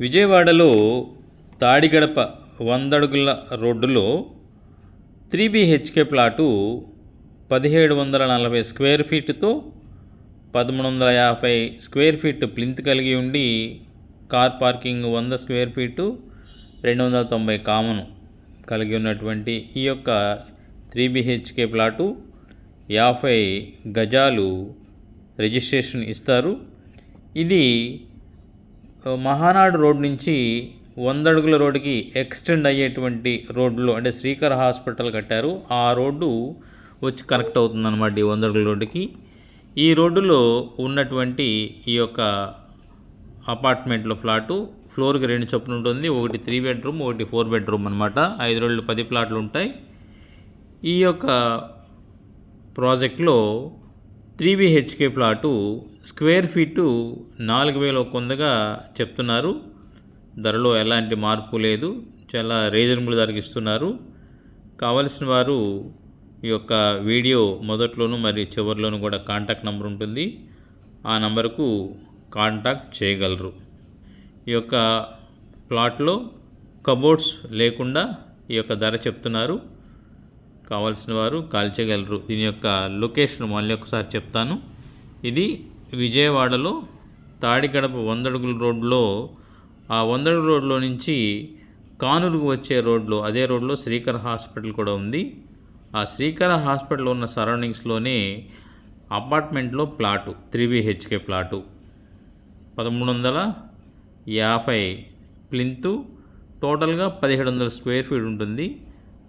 విజయవాడలో తాడిగడప వందడుగుల రోడ్డులో three BHK plot పదిహేడు వందల నలభై స్క్వేర్ ఫీట్తో పదమూడు వందల యాభై స్క్వేర్ ఫీట్ ప్లింత్ కలిగి ఉండి కార్ పార్కింగ్ వంద స్క్వేర్ ఫీటు రెండు వందల తొంభై కామను కలిగి ఉన్నటువంటి ఈ యొక్క త్రీ బిహెచ్కే ప్లాటు యాభై గజాలు రిజిస్ట్రేషన్ ఇస్తారు. ఇది మహానాడు రోడ్ నుంచి వంద అడుగుల రోడ్డుకి ఎక్స్టెండ్ అయ్యేటువంటి రోడ్లు అంటే శ్రీకర్ హాస్పిటల్ కట్టారు. ఆ రోడ్డు వచ్చి కనెక్ట్ అవుతుందన్నమాట ఈ వంద అడుగుల రోడ్డుకి. ఈ రోడ్డులో ఉన్నటువంటి ఈ యొక్క అపార్ట్మెంట్లో ఫ్లాటు ఫ్లోర్కి రెండు చొప్పున ఉంటుంది ఒకటి త్రీ బెడ్రూమ్ ఒకటి ఫోర్ బెడ్రూమ్ అనమాట ఐదు రోజులు పది ప్లాట్లు ఉంటాయి. ఈ యొక్క ప్రాజెక్ట్లో three BHK flat square feet నాలుగు వేల ఒక వందగా చెప్తున్నారు. ధరలో ఎలాంటి మార్పు లేదు. చాలా రీజనబుల్ ధరకి ఇస్తున్నారు. కావలసిన వారు ఈ యొక్క వీడియో మొదట్లోనూ మరియు చివరిలోనూ కూడా కాంటాక్ట్ నెంబర్ ఉంటుంది. ఆ నెంబర్కు కాంటాక్ట్ చేయగలరు. ఈ యొక్క ప్లాట్లో కబోర్డ్స్ లేకుండా ఈ యొక్క ధర చెప్తున్నారు. కావాల్సిన వారు కాల్ చేయగలరు. దీని యొక్క లొకేషన్ మళ్ళీ ఒకసారి చెప్తాను. ఇది విజయవాడలో తాడిగడప వందడుగుల రోడ్లో ఆ వందడుగుల రోడ్లో నుంచి కానూరుకు వచ్చే రోడ్లో అదే రోడ్లో శ్రీకర హాస్పిటల్ కూడా ఉంది. ఆ శ్రీకర హాస్పిటల్ ఉన్న సరౌండింగ్స్లోనే అపార్ట్మెంట్లో ప్లాటు త్రీ బిహెచ్కే ప్లాటు. పదమూడు వందల యాభై ప్లింతు టోటల్గా పదిహేడు వందల స్క్వేర్ ఫీట్ ఉంటుంది.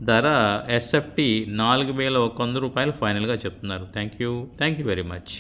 ధర ఎస్ఎఫ్టీ నాలుగు వేల ఒక వంద రూపాయలు ఫైనల్గా చెప్తున్నారు. Thank you thank you very much